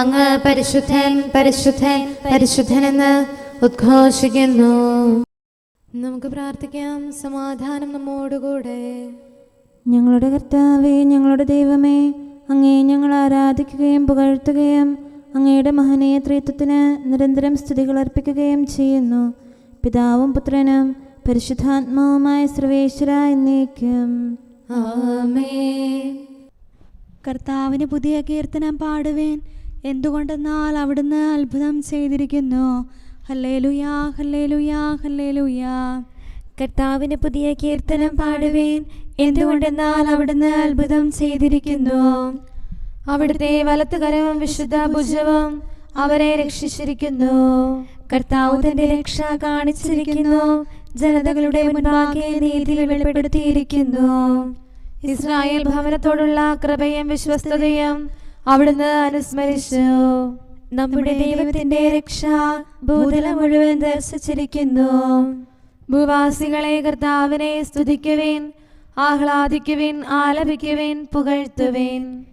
അങ്ങ് പരിശുദ്ധൻ പരിശുദ്ധൻ പരിശുദ്ധൻ പരിശുദ്ധനെന്ന് ഉദ്ഘോഷിക്കുന്നു. നമുക്ക് പ്രാർത്ഥിക്കാം. സമാധാനം നമ്മോടുകൂടെ. ഞങ്ങളുടെ കർത്താവേ ഞങ്ങളുടെ ദൈവമേ അങ്ങേ ഞങ്ങൾ ആരാധിക്കുകയും പുകഴ്ത്തുകയും അങ്ങയുടെ മഹനീയ ത്രിത്വത്തിന് നിരന്തരം സ്തുതികൾ അർപ്പിക്കുകയും ചെയ്യുന്നു. പിതാവും പുത്രനും പരിശുദ്ധാത്മാവുമായ സർവേശ്വര എന്നേക്കും. കർത്താവിന് പുതിയ കീർത്തനം പാടുവേൻ. എന്തുകൊണ്ടെന്നാൽ അവിടുന്ന് അത്ഭുതം ചെയ്തിരിക്കുന്നു. ഹല്ലേലുയാ ഹല്ലേലുയാ ഹല്ലേലുയാ. കർത്താവിന് പുതിയ കീർത്തനം പാടുവേൻ. എന്തുകൊണ്ടെന്നാൽ അവിടുന്ന് അത്ഭുതം ചെയ്തിരിക്കുന്നു. അവിടുത്തെ വലത്തുകരവും വിശുദ്ധ ഭുജവും അവരെ രക്ഷിച്ചിരിക്കുന്നു. കർത്താവ് തന്റെ രക്ഷ കാണിച്ചിരിക്കുന്നു. ജനതകളുടെ മുൻപാകെ നീതി വെളിപ്പെടുത്തിയിരിക്കുന്നു. ഇസ്രായേൽ ഭവനത്തോടുള്ള കൃപയും വിശ്വസ്തതയും അവിടുന്ന് അനുസ്മരിച്ചു. നമ്മുടെ ദൈവത്തിന്റെ രക്ഷ ഭൂതല മുഴുവൻ ദർശിച്ചിരിക്കുന്നു. ഭൂവാസികളെ കർത്താവിനെ സ്തുതിക്കുവിൻ ആഹ്ലാദിക്കുവിൻ ആലപിക്കുവിൻ പുകഴ്ത്തുവിൻ.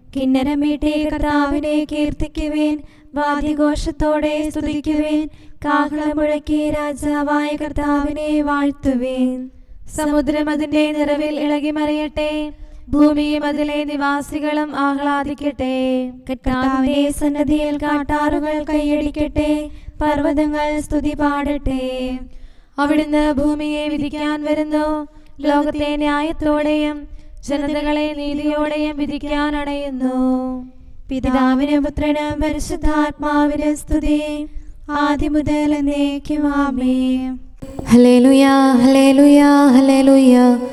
വീട്ടെ കർത്താവിനെ കീർത്തിക്കുവേൻ വാദ്യഘോഷത്തോടെ സ്തുതിക്കുവേൻ കാഹളം മുഴക്കി രാജാവായ കർത്താവിനെ വാഴ്ത്തുവേൻ. സമുദ്രം അതിന്റെ നിറവിൽ ഇളകി മറിയട്ടെ ഭൂമിയും അതിലെ നിവാസികളും ആഹ്ലാദിക്കട്ടെ. കർത്താവിന്റെ സന്നദ്ധിയിൽ കാട്ടാറുകൾ കൈയടിക്കട്ടെ. പർവതങ്ങൾ സ്തുതി പാടട്ടെ. അവിടുന്ന് ഭൂമിയെ വിധിക്കാൻ വരുന്നു. ലോകത്തെ ന്യായത്തോടെയും ജനതകളെ നീതിയോടെയും വിധിക്കാൻ അടയുന്നു പിതാവിന് പുത്രന് പരിശുദ്ധാത്മാവിന് സ്തുതി. ആദ്യം മുതൽ എന്നേക്കും. ആമേൻ. ഹലേലുയാ ഹലേലുയാ ഹലേലുയാ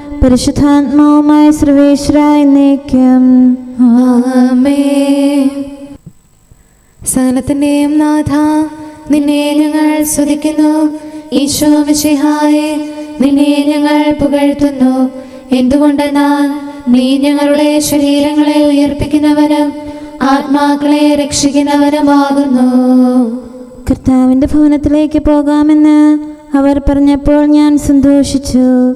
പരിശുദ്ധാത്മാവുമായ സർവേശ്വര എന്നേക്കും. ആമേൻ. സകലത്തിന്റെയും നാഥ നിന്നെ ഞങ്ങൾ സ്തുതിക്കുന്നു. ഈശോ മിശിഹായെ നിന്നെ ഞങ്ങൾ പുകഴ്ത്തുന്നു. എന്തുകൊണ്ടെന്നാൽ നീ ഞങ്ങളുടെ ശരീരങ്ങളെ ഉയർപ്പിക്കുന്നവനും ആത്മാക്കളെ രക്ഷിക്കുന്നവനുമാകുന്നു. കർത്താവിന്റെ ഭവനത്തിലേക്ക് പോകാമെന്ന് അവർ പറഞ്ഞപ്പോൾ ഞാൻ സന്തോഷിച്ചു.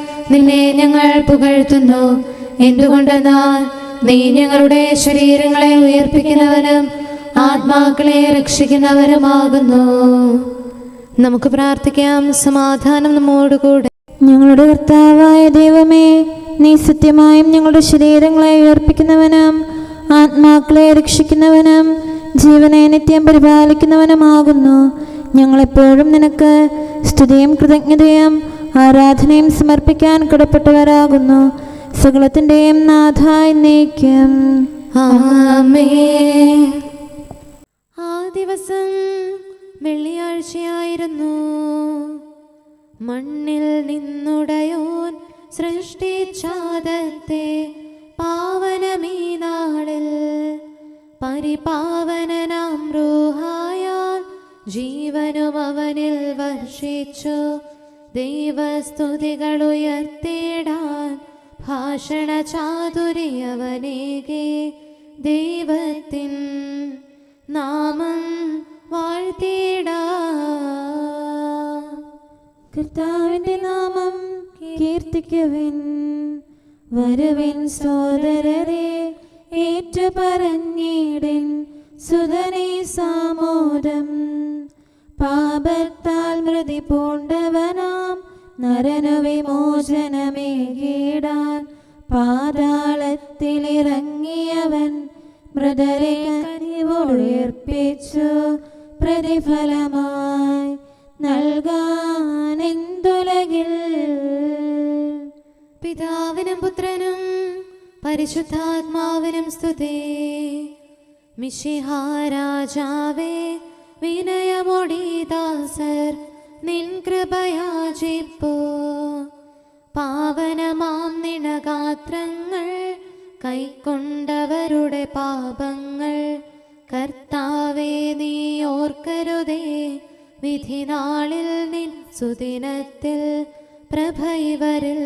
നിന്നെ ഞങ്ങൾ പുകഴ്ത്തുന്നു. എന്തുകൊണ്ടെന്നാൽ നീ ഞങ്ങളുടെ ശരീരങ്ങളെ ഉയർപ്പിക്കുന്നവനും ആത്മാക്കളെ രക്ഷിക്കുന്നവനുമാകുന്നു. നമുക്ക് പ്രാർത്ഥിക്കാം. സമാധാനം നമ്മോടുകൂടെ ഞങ്ങളുടെ കർത്താവായ ദൈവമേ നീ സത്യമായും ഞങ്ങളുടെ ശരീരങ്ങളെ ഉയർപ്പിക്കുന്നവനും ആത്മാക്കളെ രക്ഷിക്കുന്നവനും ജീവനെ നിത്യം പരിപാലിക്കുന്നവനുമാകുന്നു. ഞങ്ങളെപ്പോഴും നിനക്ക് സ്തുതിയും കൃതജ്ഞതയും ആരാധനയും സമർപ്പിക്കാൻ കടപ്പെട്ടവരാകുന്നു. സകലത്തിന്റെയും നാഥ നീക്കം. ആ ദിവസം വെള്ളിയാഴ്ചയായിരുന്നു. മണ്ണിൽ നിന്നുടയോൻ സൃഷ്ടിച്ചാദത്തെ പാവനമീ നാളിൽ പരിപാവനനാം റൂഹായാൽ ജീവനും അവനിൽ വർഷിച്ചു. ദൈവസ്തുതികൾ ഉയർത്തിടാൻ ഭാഷണ ചാതുര്യവനേകെ ദൈവത്തിൻ നാമം വാഴ്ത്തിടാ. കർത്താവിന്റെ നാമം കീർത്തിക്കുവിൻ വരുവിൻ സോദരരെ ഏറ്റു പറഞ്ഞിടൻ സുതനെ സാമോദം. പാപത്താൽ മൃതി പൂണ്ടവനാം നരനു വിമോചനമേകിടാൻ പാതാളത്തിലിറങ്ങിയവൻ മൃതരെ കനിവോടുയർപ്പിച്ചു പ്രതിഫലമായി നൽകാൻ എന്തുലകിൽ പിതാവിനും പുത്രനും പരിശുദ്ധാത്മാവിനും സ്തുതി. മിശിഹാരാജാവേ വിനയമൊടിദാസർ നിൻ കൃപയാചിപ്പോ. പാവനമാം നിണഗാത്രങ്ങൾ കൈക്കൊണ്ടവരുടെ പാപങ്ങൾ. കർത്താവേ നീ ഓർക്കരുതേ. വിധിനാളിൽ നിൻ സുദിനത്തിൽ പ്രഭൈവരിൽ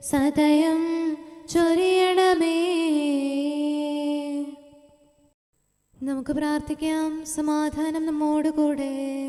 സദയം ചൊരിയണമേ. നമുക്ക് പ്രാർത്ഥിക്കാം. സമാധാനം നമ്മോടുകൂടെ.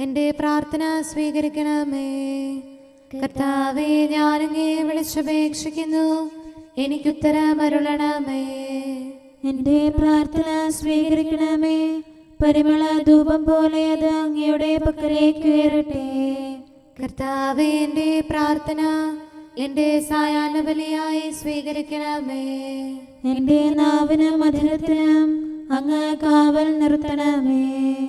എന്റെ പ്രാർത്ഥന സ്വീകരിക്കണമേ. കർത്താവെ ഞാനങ്ങേ വിളിച്ചപേക്ഷിക്കുന്നു. എനിക്കുത്തരമരുളണമേ. എന്റെ പ്രാർത്ഥന സ്വീകരിക്കണമേ. പരിമള ധൂപം പോലെ അത് അങ്ങയുടെ പക്കലേക്ക് ഉയരട്ടെ കർത്താവെ എന്റെ പ്രാർത്ഥന എന്റെ സായാഹ്ന ബലിയായി സ്വീകരിക്കണമേ. എന്റെ നാവിനും മധുരത്തിനും അങ്ങ് കാവൽ നിർത്തണമേ.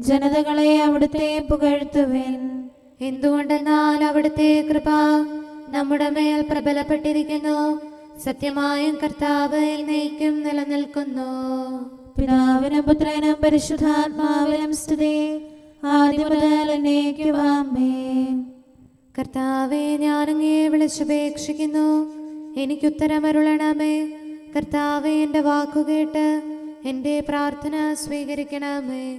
ജനതകളെ അവിടുത്തെ പുകഴ്ത്തുവിൻ. എന്തുകൊണ്ടെന്നാൽ അവിടുത്തെ കൃപ നമ്മുടെ മേൽ പ്രബലപ്പെട്ടിരിക്കുന്നു. സത്യമായും കർത്താവ് എന്നേക്കും നിലനിൽക്കുന്നു. പിതാവിനും പുത്രനും പരിശുദ്ധാത്മാവിനും സ്തുതി. ആദ്യം മുതൽ എന്നേക്കും ആമേൻ. കർത്താവെ ഞാനങ്ങേ വിളിച്ചപേക്ഷിക്കുന്നു. എനിക്കുത്തരമരുളണമേ കർത്താവെ എന്റെ വാക്കുകേട്ട് എന്റെ പ്രാർത്ഥന സ്വീകരിക്കണമേ.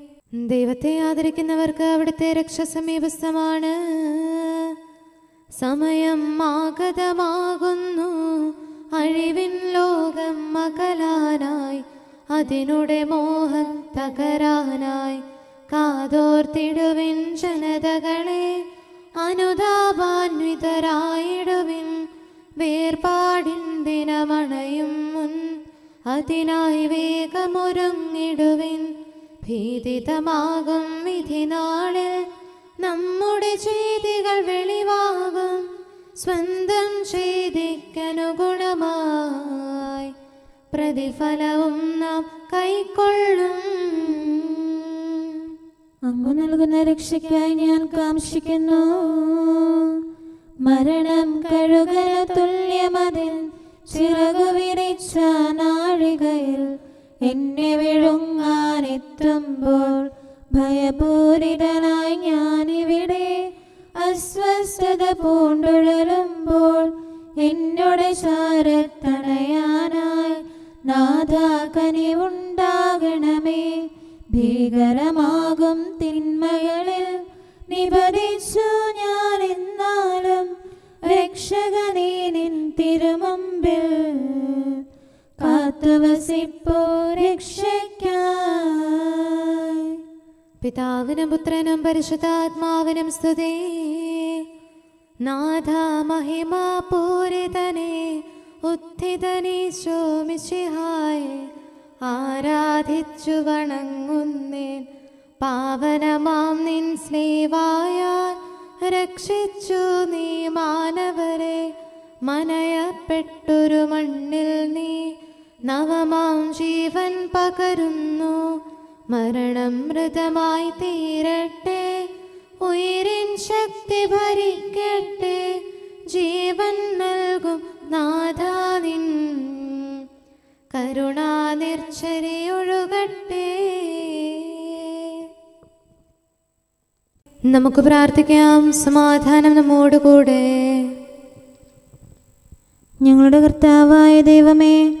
ദൈവത്തെ ആദരിക്കുന്നവർക്ക് അവിടുത്തെ രക്ഷ സമീപസ്ഥമാണ് സമയം ആഗതമാകുന്നു. അഴിവിൻ ലോകം മകലാനായി അതിനുടെ മോഹം തകരാനായി. കാതോർത്തിടുവിൻ ജനതകളെ അനുതാപാന്വിതരായിടുവിൻ. വേർപാടിൻ ദിനമണയും മുൻ. അതിനായി വേഗമൊരുങ്ങിടുവിൻ. ഭീതിതമാകും വിധിനാളിൽ. നമ്മുടെ ചെയ്തികൾ വെളിവാകും. സ്വന്തം ചെയ്തിക്കനുഗുണമായി പ്രതിഫലവും നാം കൈക്കൊള്ളും. അങ്ങ് നൽകുന്ന രക്ഷയ്ക്കായി ഞാൻ കാംക്ഷിക്കുന്നു. മരണം കഴുകല തുല്യമതിൽ ചിറകു വിരിച്ച നാഴികയിൽ എന്നെ വിഴുങ്ങാനെത്തുമ്പോൾ ഭയപൂരിതനായി ഞാനിവിടെ അസ്വസ്ഥത പൂണ്ടുഴലുമ്പോൾ എന്നോട് ചാരത്തണയാനായി നാഥാ കനിവുണ്ടാകണമേ ഭീകരമാകും തിന്മകളിൽ നിപതിച്ചു ഞാൻ എന്നാലും രക്ഷകനീ നിൻ തിരുമുമ്പിൽ. കാത്തുവസിപ്പോ രക്ഷയ്ക്കായി. പിതാവിനും പുത്രനും പരിശുദ്ധാത്മാവിനും സ്തുതി. നാഥ മഹിമ പൂരിതനെ ഉത്ഥിതനീശോമിശിഹായെ ആരാധിച്ചു വണങ്ങുന്നേൻ. പാവനമാം നിൻ സ്ലീവായാൽ രക്ഷിച്ചു നീ മാനവരെ. മനയപ്പെട്ടൊരു മണ്ണിൽ നീ നവമാം ജീവൻ പകരുന്നു. മരണം മൃതമായി തീരട്ടെ. ഉയരിൻ ശക്തി ഭരിക്കട്ടെ. ജീവൻ നൽകും നാഥാനിൻ കരുണാനിർച്ചരിയൊഴുകട്ടെ നമുക്ക് പ്രാർത്ഥിക്കാം. സമാധാനം നമ്മോടുകൂടെ. ഞങ്ങളുടെ കർത്താവായ ദൈവമേ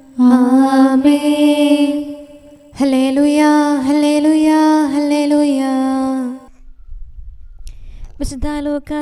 ആമേ ഹല്ലേലൂയാ ഹല്ലേലൂയാ ഹല്ലേലൂയാ. വിശുദ്ധ ലൂക്ക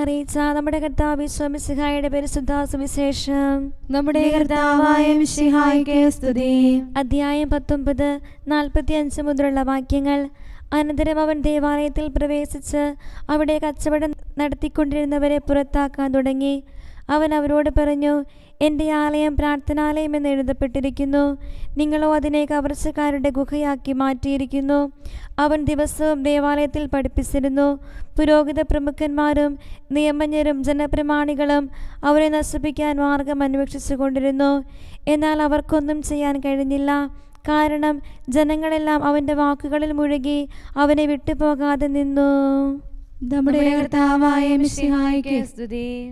നമ്മുടെ കർത്താവ് സ്വാമിസിഹായുടെ പരിശുദ്ധ സുവിശേഷം. നമ്മുടെ കർത്താവായ മിശിഹായ്ക്ക് സ്തുതി. അധ്യായം പത്തൊമ്പത് നാൽപ്പത്തി അഞ്ച് മുതലുള്ള വാക്യങ്ങൾ. അനന്തരം അവൻ ദേവാലയത്തിൽ പ്രവേശിച്ച് അവിടെ കച്ചവടം നടത്തിക്കൊണ്ടിരുന്നവരെ പുറത്താക്കാൻ തുടങ്ങി. അവൻ അവരോട് പറഞ്ഞു എന്റെ ആലയം പ്രാർത്ഥനാലയം എന്ന് എഴുതപ്പെട്ടിരിക്കുന്നു. നിങ്ങളോ അതിനെ കവർച്ചക്കാരുടെ ഗുഹയാക്കി മാറ്റിയിരിക്കുന്നു. അവൻ ദിവസവും ദേവാലയത്തിൽ പഠിപ്പിച്ചിരുന്നു. പുരോഹിത പ്രമുഖന്മാരും നിയമജ്ഞരും ജനപ്രമാണികളും അവരെ നശിപ്പിക്കാൻ മാർഗം അന്വേഷിച്ചു കൊണ്ടിരുന്നു. എന്നാൽ അവർക്കൊന്നും ചെയ്യാൻ കഴിഞ്ഞില്ല. കാരണം ജനങ്ങളെല്ലാം അവന്റെ വാക്കുകളിൽ മുഴുകി അവനെ വിട്ടുപോകാതെ നിന്നു. നമ്മുടെ കർത്താവായ സ്തുതി.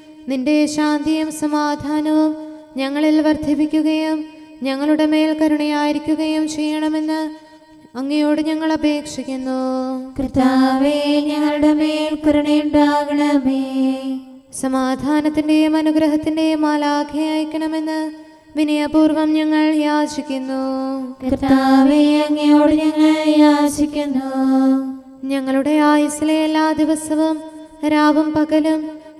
നിന്റെ ശാന്തിയും സമാധാനവും ഞങ്ങളിൽ വർദ്ധിപ്പിക്കുകയും ഞങ്ങളുടെ മേൽ കരുണയായിരിക്കുകയും ചെയ്യണമെന്ന് അങ്ങയോട് ഞങ്ങൾ അപേക്ഷിക്കുന്നു. കൃതാവേ ഞങ്ങളുടെ മേൽ കരുണയുണ്ടാകണമേ. സമാധാനത്തിന്റെയും അനുഗ്രഹത്തിന്റെയും മാലാഖയെ അയക്കണമെന്ന് വിനയപൂർവം ഞങ്ങൾ യാചിക്കുന്നു. കർത്താവേ അങ്ങയോട് ഞങ്ങൾ യാചിക്കുന്നു. ഞങ്ങളുടെ ആയുസ്സിലെ എല്ലാ ദിവസവും രാവും പകലും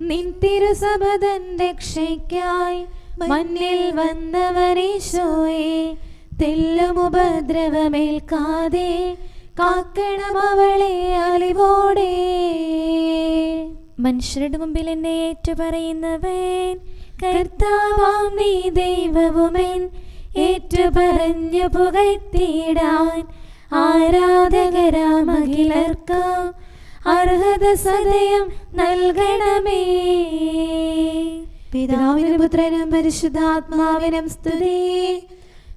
നിൻ തിരുസഭതൻ രക്ഷയ്ക്കായി മണ്ണിൽ വന്നവനീശോയെ തെല്ലും ഉപദ്രവമേൽക്കാതെ കാക്കണം അവളെ അലിവോടെ. മനുഷ്യരുടെ മുമ്പിൽ എന്നെ ഏറ്റുപറയുന്നവൻ കർത്താവാം നീ ദൈവവുമൻ. ഏറ്റുപറഞ്ഞു പുകഴ്ത്തിയിടാൻ ആരാധകരാമഖിലർക്കാം അർഹത സദയം നൽകണമേ. പിതാവിനും പുത്രനും പരിശുദ്ധാത്മാവിനും സ്തുതി.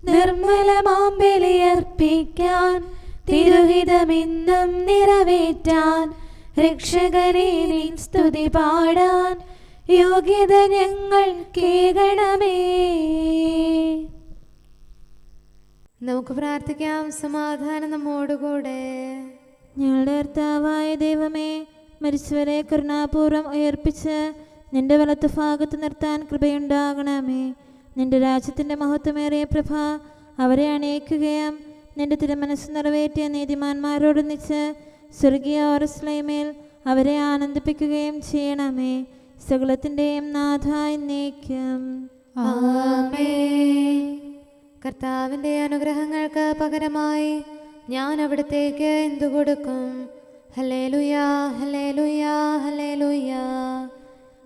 നിർമ്മലമാം ബലിയർപ്പിക്കാൻ തിരുഹിതമെന്നും നിറവേറ്റാൻ രക്ഷകനെ നിൻ സ്തുതി പാടാൻ യോഗ്യത ഞങ്ങൾ കേകണമേ നമുക്ക് പ്രാർത്ഥിക്കാം സമാധാനം നമ്മോടുകൂടെ. ഞങ്ങളുടെ കർത്താവായ ദൈവമേ മരിച്ചവരെ കരുണാപൂർവം ഉയർപ്പിച്ച് നിന്റെ വലത്ത് ഭാഗത്ത് നിർത്താൻ കൃപയുണ്ടാകണമേ. നിന്റെ രാജ്യത്തിന്റെ മഹത്വമേറിയ പ്രഭ അവരെ അണയിക്കുകയും നിന്റെ തിരുമനസ് നിറവേറ്റിയ നീതിമാന്മാരോടൊന്നിച്ച് സ്വർഗീയ ഓറസ്ലൈമേൽ അവരെ ആനന്ദിപ്പിക്കുകയും ചെയ്യണമേ. സകലത്തിന്റെയും നാഥ എന്നേക്കും. കർത്താവിന്റെ അനുഗ്രഹങ്ങൾക്ക് പകരമായി ഞാൻ അവിടത്തേക്ക് എന്തു കൊടുക്കും? ഹലേലുയാ ഹലേലുയാ ഹലേലുയാ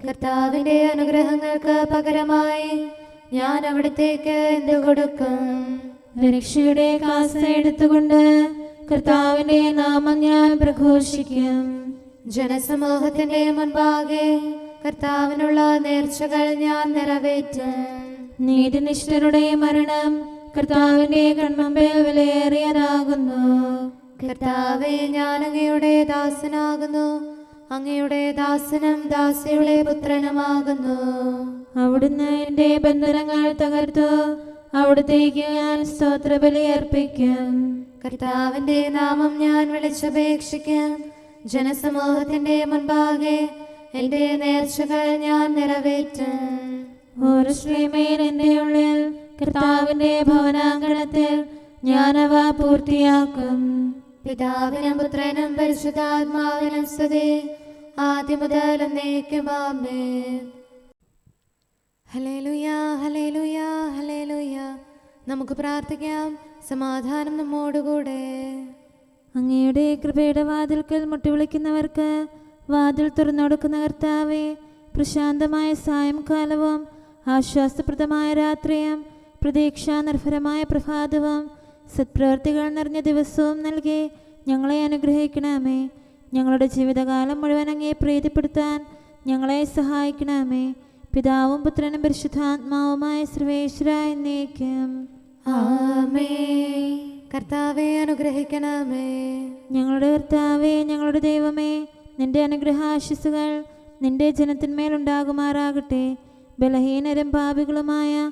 കർത്താവിന്റെ അനുഗ്രഹങ്ങൾക്ക് പകരമായി ഞാൻ അവിടത്തേക്ക് എന്തു കൊടുക്കും? രക്ഷയുടെ കാസ എടുത്തുകൊണ്ട് കർത്താവിന്റെ നാമം ഞാൻ പ്രഘോഷിക്കും. ജനസമൂഹത്തിന്റെ മുൻപാകെ കർത്താവിനുള്ള നേർച്ചകൾ ഞാൻ നിറവേറ്റും. നീതിനിഷ്ഠരുടെ മരണം കർത്താവിന്റെ കൺമുമ്പിൽ വിലയേറിയതാകുന്നു. കർത്താവെ ഞാൻ അങ്ങയുടെ ദാസനാകുന്നു. അങ്ങയുടെ ദാസനം ദാസിയുടെ പുത്രനുമാകുന്നു. അവിടുന്ന് എന്റെ ബന്ധനങ്ങൾ തകർത്തു. അവിടത്തേക്ക് ഞാൻ സ്തോത്രബലി അർപ്പിക്കും. കർത്താവിന്റെ നാമം ഞാൻ വിളിച്ചപേക്ഷിക്കും. ജനസമൂഹത്തിന്റെ മുൻപാകെ എന്റെ നേർച്ചകൾ ഞാൻ നിറവേറ്റും. ഓരോ ശ്രീമേൻ എന്റെ ഉള്ളിൽ കർത്താവിന്റെ ഭവനാങ്കണത്തിൽ ഞാനവ പൂർത്തിയാക്കും. പിതാവിനും പുത്രനും പരിശുദ്ധാത്മാവിനും സ്തുതി. ആദ്യം മുതൽ നമുക്ക് പ്രാർത്ഥിക്കാം. സമാധാനം നമ്മോടുകൂടെ. അങ്ങയുടെ കൃപയുടെ വാതിൽക്കൽ മുട്ടിവിളിക്കുന്നവർക്ക് വാതിൽ തുറന്നൊടുക്കുന്ന കർത്താവെ പ്രശാന്തമായ സായംകാലവും ആശ്വാസപ്രദമായ രാത്രിയും പ്രതീക്ഷാനിർഭരമായ പ്രഭാതവും സത്പ്രവർത്തികൾ നിറഞ്ഞ ദിവസവും നൽകി ഞങ്ങളെ അനുഗ്രഹിക്കണമേ. ഞങ്ങളുടെ ജീവിതകാലം മുഴുവൻ അങ്ങേ പ്രീതിപ്പെടുത്താൻ ഞങ്ങളെ സഹായിക്കണമേ. പിതാവും പുത്രനും പരിശുദ്ധാത്മാവുമായ സർവേശ്വര എന്നേക്കും. ആമേ. കർത്താവെ അനുഗ്രഹിക്കണമേ. ഞങ്ങളുടെ കർത്താവേ ഞങ്ങളുടെ ദൈവമേ നിന്റെ അനുഗ്രഹാശിസുകൾ നിന്റെ ജനത്തിന്മേലുണ്ടാകുമാറാകട്ടെ ബലഹീനരും പാപികളുമായ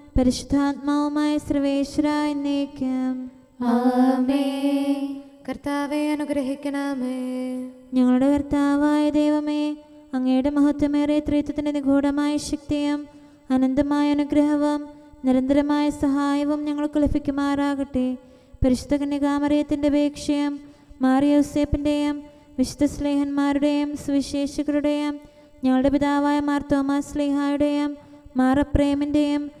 പരിശുദ്ധാത്മാവുമായ സർവേശ്വര എന്നേക്കും. ആമേ കർത്താവെ അനുഗ്രഹിക്കണമേ. ഞങ്ങളുടെ കർത്താവായ ദൈവമേ അങ്ങയുടെ മഹത്വമേറിയ ത്രിത്വത്തിന്റെ നിഗൂഢമായ ശക്തിയും അനന്തമായ അനുഗ്രഹവും നിരന്തരമായ സഹായവും ഞങ്ങൾക്ക് ലഭിക്കുമാറാകട്ടെ. പരിശുദ്ധ കന്യകാമറിയത്തിന്റെ അപേക്ഷയും മാറിയോസേപ്പിന്റെയും വിശുദ്ധ സ്ലേഹന്മാരുടെയും സുവിശേഷകരുടെയും ഞങ്ങളുടെ പിതാവായ മാർ തോമാസ് സ്ലേഹായുടെയും മാറപ്രേമിന്റെയും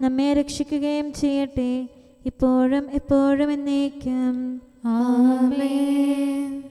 നമ്മെ രക്ഷിക്കുകയും ചെയ്യട്ടെ. ഇപ്പോഴും എപ്പോഴും എന്നേക്കും. ആമേൻ.